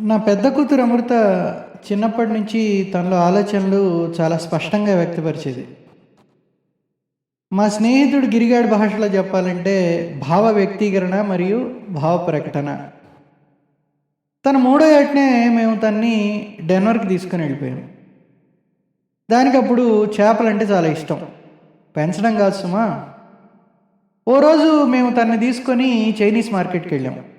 నా పెద్ద కూతురు అమృత చిన్నప్పటి నుంచి తనలో ఆలోచనలు చాలా స్పష్టంగా వ్యక్తపరిచేది. మా స్నేహితుడు గిరిగాడి భాషలో చెప్పాలంటే భావ వ్యక్తీకరణ మరియు భావ ప్రకటన. తన మూడో ఏటనే మేము తన్ని డెన్వర్కి తీసుకుని వెళ్ళిపోయాం. దానికి అప్పుడు చేపలంటే చాలా ఇష్టం. పెంచడం కాదు సుమా. ఓ రోజు మేము తన్ని తీసుకొని చైనీస్ మార్కెట్కి వెళ్ళాము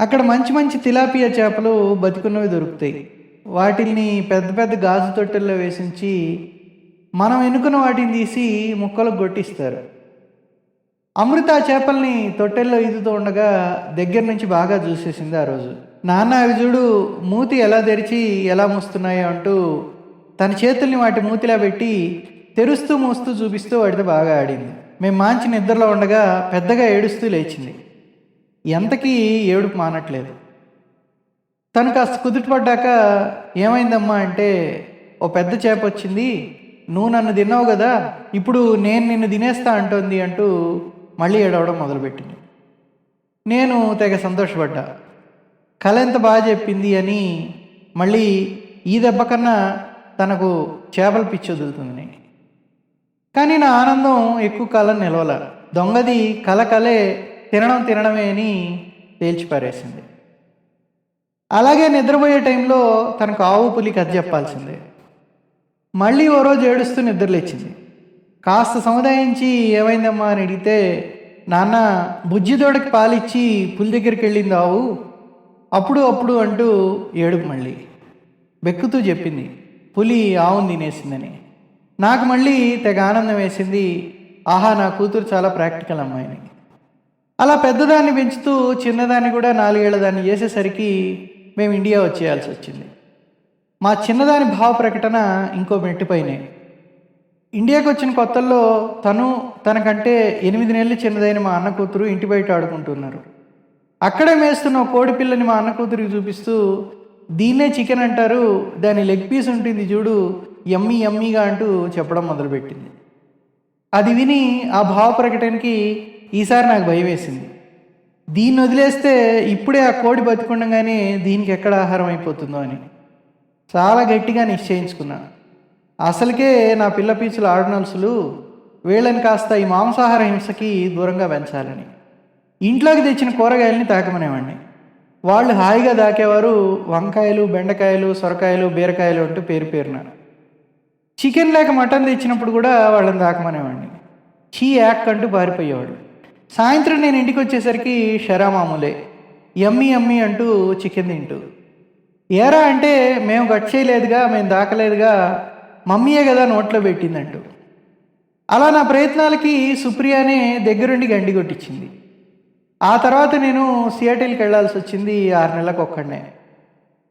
అక్కడ మంచి మంచి తిలాపియా చేపలు బతికున్నవి దొరుకుతాయి. వాటిని పెద్ద పెద్ద గాజు తొట్టెల్లో వేసించి మనం ఎన్నుకున్న వాటిని తీసి ముక్కలకు కొట్టిస్తారు అమృత చేపల్ని తొట్టెల్లో ఈదుతూ ఉండగా దగ్గర నుంచి బాగా చూసేసింది ఆ రోజు. నాన్న అవి చూడు మూతి ఎలా తెరిచి ఎలా మూస్తున్నాయో అంటూ తన చేతుల్ని వాటి మూతిలా పెట్టి తెరుస్తూ మూస్తూ చూపిస్తూ వాటితో బాగా ఆడింది. మేము మాంచి నిద్రలో ఉండగా పెద్దగా ఏడుస్తూ లేచింది. ఎంతకీ ఏడుపు మానట్లేదు. తను కాస్త కుదుటపడ్డాక ఏమైందమ్మా అంటే ఓ పెద్ద చేప వచ్చింది నువ్వు నన్ను తిన్నావు కదా ఇప్పుడు నేను నిన్ను తినేస్తా అంటోంది అంటూ మళ్ళీ ఏడవడం మొదలుపెట్టింది. నేను తెగ సంతోషపడ్డా. కళ ఎంత బాగా చెప్పింది అని మళ్ళీ ఈ దెబ్బ కన్నా తనకు చేపల పిచ్చి వదులుతుంది కానీ నా ఆనందం ఎక్కువ కాలం నిలవల. దొంగది కల కలే తినడం తినడమే అని తేల్చిపారేసింది అలాగే నిద్రపోయే టైంలో తనకు ఆవు పులి కథ చెప్పాల్సిందే. మళ్ళీ ఓ రోజు ఏడుస్తూ నిద్రలేచింది. కాస్త సముదాయించి ఏమైందమ్మా అని అడిగితే నాన్న బుజ్జిదోడకి పాలిచ్చి పులి దగ్గరికి వెళ్ళింది ఆవు. అప్పుడు అప్పుడు అంటూ ఏడుపు మళ్ళీ బెక్కుతూ చెప్పింది. పులి ఆవును తినేసిందని. నాకు మళ్ళీ తెగ ఆనందం వేసింది. ఆహా నా కూతురు చాలా ప్రాక్టికల్ అమ్మాయిని. అలా పెద్దదాన్ని పెంచుతూ చిన్నదాన్ని కూడా నాలుగేళ్ళ దాన్ని చేసేసరికి మేము ఇండియా వచ్చేయాల్సి వచ్చింది. మా చిన్నదాని భావ ప్రకటన ఇంకో మెట్టుపైనే. ఇండియాకి వచ్చిన కొత్తల్లో తను తనకంటే ఎనిమిది నెలలు చిన్నదైన మా అన్న కూతురు ఇంటి బయట ఆడుకుంటున్నారు. అక్కడే మేస్తున్న కోడి పిల్లని మా అన్న కూతురికి చూపిస్తూ దీన్నే చికెన్ అంటారు దాని లెగ్ పీస్ ఉంటుంది చూడు ఎమ్మీ ఎమ్మిగా అంటూ చెప్పడం మొదలుపెట్టింది. అది విని ఆ భావ ప్రకటనకి ఈసారి నాకు భయం వేసింది దీన్ని వదిలేస్తే ఇప్పుడే ఆ కోడి బతుకుండగానే దీనికి ఎక్కడ ఆహారం అయిపోతుందో అని. చాలా గట్టిగా నిశ్చయించుకున్నా. అసలుకే నా పిల్ల పీచుల ఆడనల్సులు వీళ్ళని కాస్త ఈ మాంసాహార హింసకి దూరంగా పెంచాలని. ఇంట్లోకి తెచ్చిన కూరగాయలని తాకమనేవాడిని వాళ్ళు హాయిగా దాకేవారు వంకాయలు బెండకాయలు సొరకాయలు బీరకాయలు అంటూ పేరు పేరున. చికెన్ లేక మటన్ తెచ్చినప్పుడు కూడా వాళ్ళని దాకమనేవాడిని చీ యాక్ అంటూ పారిపోయేవాడు. సాయంత్రం నేను ఇంటికి వచ్చేసరికి షరా మామూలే. ఎమ్మి ఎమ్మి అంటూ చికెన్ తింటూ. ఏరా అంటే మేము గట్ చేయలేదుగా మేము దాకలేదుగా మమ్మీయే కదా నోట్లో పెట్టిందంటూ. అలా నా ప్రయత్నాలకి సుప్రియానే దగ్గరుండి గండి కొట్టించింది. ఆ తర్వాత నేను సియాటిల్కి వెళ్ళాల్సి వచ్చింది ఆరు నెలలకు ఒక్కడనే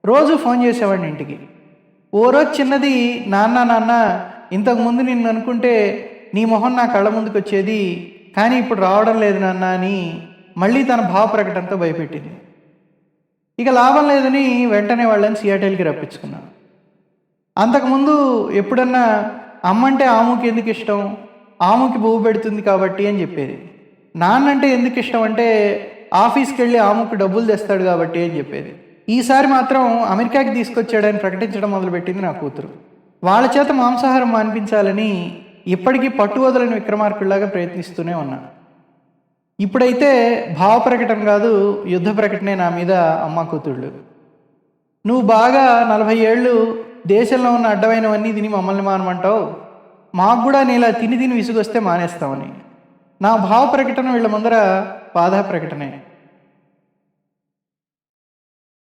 రోజు ఫోన్ చేసేవాడిని ఇంటికి. ఓ రోజు చిన్నది నాన్న నాన్న ఇంతకుముందు నిన్ను అనుకుంటే నీ మొహం నా కళ్ళ ముందుకు వచ్చేది కానీ ఇప్పుడు రావడం లేదు నాన్న అని మళ్ళీ తన భావ ప్రకటనతో భయపెట్టింది. ఇక లాభం లేదని వెంటనే వాళ్ళని సియాటెల్కి రప్పించుకున్నాను. అంతకుముందు ఎప్పుడన్నా అమ్మంటే ఆముకి ఎందుకు ఇష్టం? ఆముకి బువ్వు పెడుతుంది కాబట్టి అని చెప్పేది. నాన్నంటే ఎందుకు ఇష్టం అంటే ఆఫీస్కి వెళ్ళి ఆముకు డబ్బులు తెస్తాడు కాబట్టి అని చెప్పేది. ఈసారి మాత్రం అమెరికాకి తీసుకొచ్చాడని ప్రకటించడం మొదలుపెట్టింది నా కూతురు. వాళ్ళ చేత మాంసాహారం మానిపించాలని ఇప్పటికీ పట్టు వదలని విక్రమార్కుల్లాగా ప్రయత్నిస్తూనే ఉన్నా. ఇప్పుడైతే భావ ప్రకటన కాదు యుద్ధ ప్రకటనే నా మీద అమ్మ కూతుళ్ళు. నువ్వు బాగా నలభై ఏళ్ళు దేశంలో ఉన్న అడ్డమైనవన్నీ తిని మమ్మల్ని మానమంటావు. మాకు కూడా నీలా తిని తిని విసుగొస్తే మానేస్తామని. నా భావ ప్రకటన వీళ్ళ ముందర బాధా ప్రకటనే.